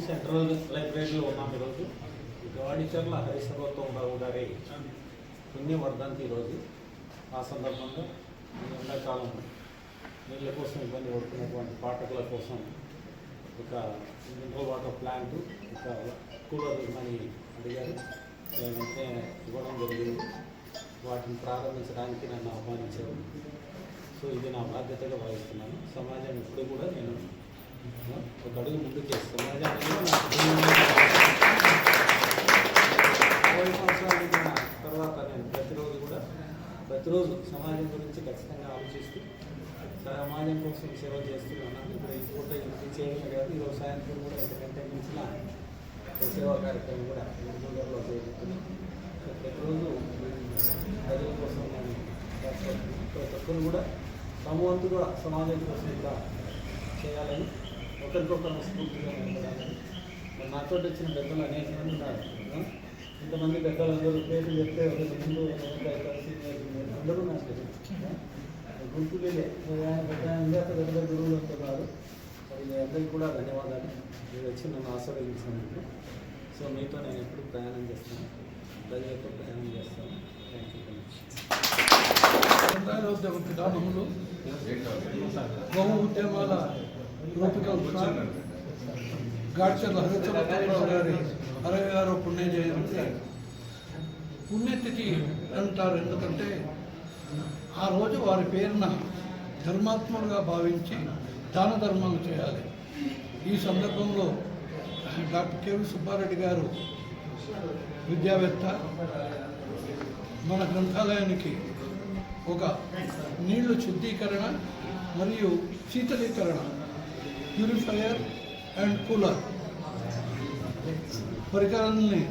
Central లైబ్రరీలో ఉన్నాం ఈరోజు. గాడిచర్ల హరిసర్వోత్తమరావు గారి పుణ్యవర్ధంతి ఈరోజు. ఆ సందర్భంగా ఎండాకాలం నీళ్ళ కోసం ఇబ్బంది పడుతున్నటువంటి పాఠకుల కోసం ఒక మినరల్ వాటర్ ప్లాంట్ ఒక కూలర్ ఇవ్వమని అడిగారు. వెంటనే ఇవ్వడం జరిగింది. వాటిని ప్రారంభించడానికి నన్ను ఆహ్వానించారు. సో ఇది నా బాధ్యతగా భావిస్తున్నాను. సమాజం ఇప్పుడు కూడా నేను ఒక అడుగు ముందుకు సమాజాన్ని ఇరవై సంవత్సరాలు తర్వాత నేను ప్రతిరోజు కూడా ప్రతిరోజు సమాజం గురించి ఖచ్చితంగా ఆలోచిస్తూ సమాజం కోసం సేవ చేస్తున్నాను ఇప్పుడు ఈ పూట ఇది చేయడమే కాదు ఈరోజు సాయంత్రం కూడా ఎంతకంటే మించిన సేవా కార్యక్రమం కూడా గుంటూరులో జరుగుతుంది. ప్రతిరోజు ప్రజల కోసం నేను ప్రతి ఒక్కరు కూడా తమ వంతు కూడా సమాజం కోసం కూడా చేయాలని ఒకరికొకరు స్ఫూర్తిగా నాతో వచ్చిన పెద్దలు అనేక మంది ఉన్నారు. ఇంతమంది పెద్దలు అందరూ పేర్లు చెప్తే ఒక ముందు అందరూ నాకు తెలుసు. ఆ? పెద్ద గురువులు అంటున్నారు మరి మీ అందరికీ కూడా ధన్యవాదాలు. మీరు వచ్చి నన్ను ఆశీర్వదించినందుకు. సో మీతో నేను ఎప్పుడు ప్రయాణం చేస్తాను. ప్రజలతో ప్రయాణం చేస్తాను. థ్యాంక్ యూ సంతానోద్యమ విధానములు బహు ఉద్యమాల లోపిక గాడ్చర్ల హరిచంద్రరావు గారి అరవై ఆరో పుణ్య జయంతి పుణ్యతిథి అంటారు ఎందుకంటే ఆ రోజు వారి పేరున ధర్మాత్ములుగా భావించి దాన ధర్మాలు చేయాలి. ఈ సందర్భంలో డాక్టర్ కేవి సుబ్బారెడ్డి గారు విద్యావేత్త మన గ్రంథాలయానికి ఒక నీళ్ళు శుద్ధీకరణ మరియు శీతలీకరణ ప్యూరిఫైయర్ అండ్ కూలర్. పరికరాలని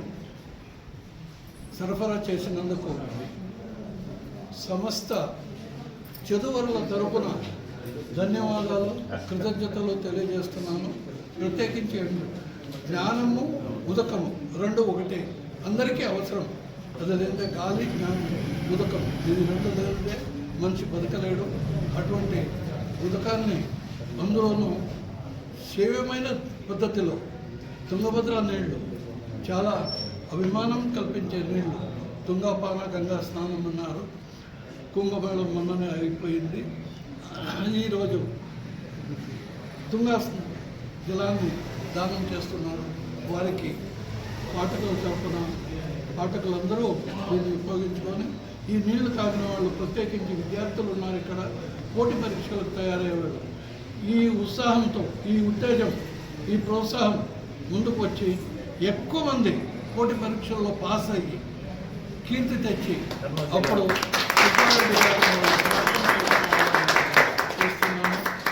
సరఫరా చేసినందుకు సమస్త చదువరుల తరపున ధన్యవాదాలు కృతజ్ఞతలు తెలియజేస్తున్నాను. ప్రత్యేకించి జ్ఞానము ఉదకము రెండు ఒకటే. అందరికీ అవసరం. అది లేదంటే గాలి జ్ఞానం ఉదకం. ఇది రెండు లేదంటే మనిషి బతకలేడు. అటువంటి ఉదకాన్ని అందులోనూ శైవమైన పద్ధతిలో తుంగభద్ర నీళ్ళు చాలా అభిమానం కల్పించే నీళ్ళు. తుంగపాన గంగా స్నానం అన్నారు. కుంభమేళం మొన్ననే అయిపోయింది ఈరోజు తుంగా జలాన్ని దానం చేస్తున్నారు. వారికి పాఠకుల తరపున పాఠకులందరూ దీన్ని ఉపయోగించుకొని ఈ నీళ్ళు తాగిన వాళ్ళు ప్రత్యేకించి విద్యార్థులు ఉన్నారు ఇక్కడ. పోటీ పరీక్షలకు తయారయ్యేవాళ్ళు. ఈ ఉత్సాహంతో ఈ ఉత్తేజం ఈ ప్రోత్సాహం ముందుకు వచ్చి ఎక్కువ మంది పోటీ పరీక్షల్లో పాస్ అయ్యి కీర్తి తెచ్చి అప్పుడు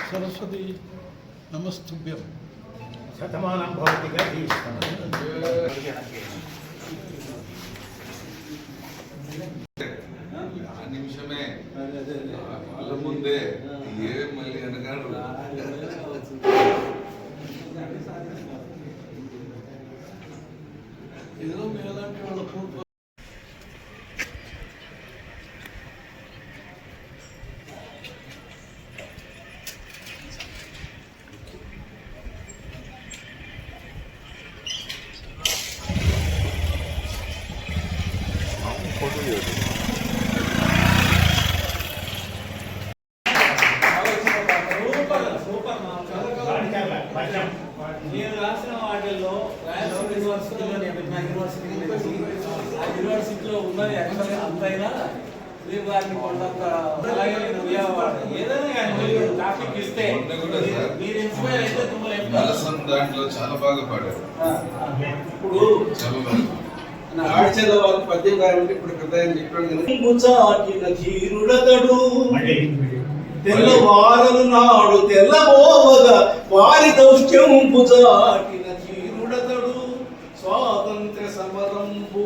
సరస్వతి నమస్తుభ్యం. శతమానం భవతిగా 图。好，我说有。రాయలసీమ యూనివర్సిటీలో నేను పెట్టిన యూనివర్సిటీ ఆ యూనివర్సిటీలో ఉన్నది యాక్చువల్గా అంతైనా మీరు వారిని కొండంత అలాగే నేను విజయవాడ. ఏదైనా కానీ ఇస్తే. మీరు ఇన్స్పైర్ అయితే దాంట్లో చాలా బాగా పాడారు. ఇప్పుడు ఆడిచేల వాళ్ళు పద్యం ఇప్పుడు చెప్పాడు? ధీరుడతడు తెల్లవారలు నాడు తెల్లబోవగా వారి చాటిన ధీరుడతడు స్వాతంత్ర సమరంబు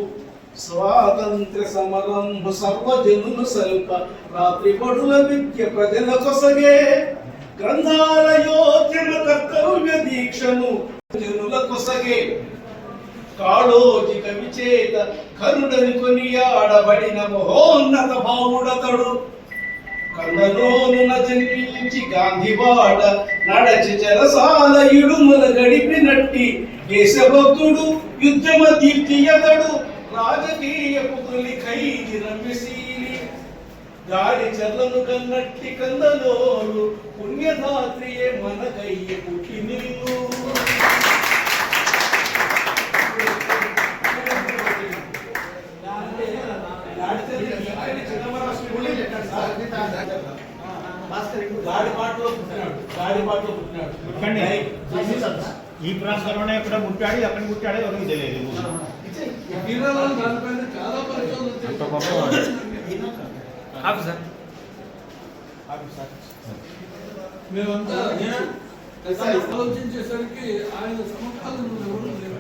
స్వాతంత్ర సమరంబు సర్వజనులు సల్ప రాత్రి పడుల విద్య ప్రజల కొసగే. గ్రంథాలయోద్యమ కర్తవ్య దీక్షను జనుల కొసగే. కాళోజి కవిచేత కరుడని కొనియాడబడిన మహోన్నత భావుడతడు కందలోనున జన్మించి గాంధీవాడ నడచి చెరసాల ఇడుముల గడిపినట్టి దేశభక్తుడు యుద్ధమ దీప్తి అతడు రాజకీయ పుతులి ఖైది రమ్యశీలి గాడి చెర్లను కన్నట్టి కందలోడు పుణ్యధాత్రియే మన కయ్య పుట్టి నీళ్ళు ఈ ప్రాంతంలోనే ఎక్కడ ముట్టాడు ఎక్కడ ముట్టాడో ఎవరికి తెలియదు. మేమంతా ఆలోచించేసరికి ఆయన ఎవరు లేరు.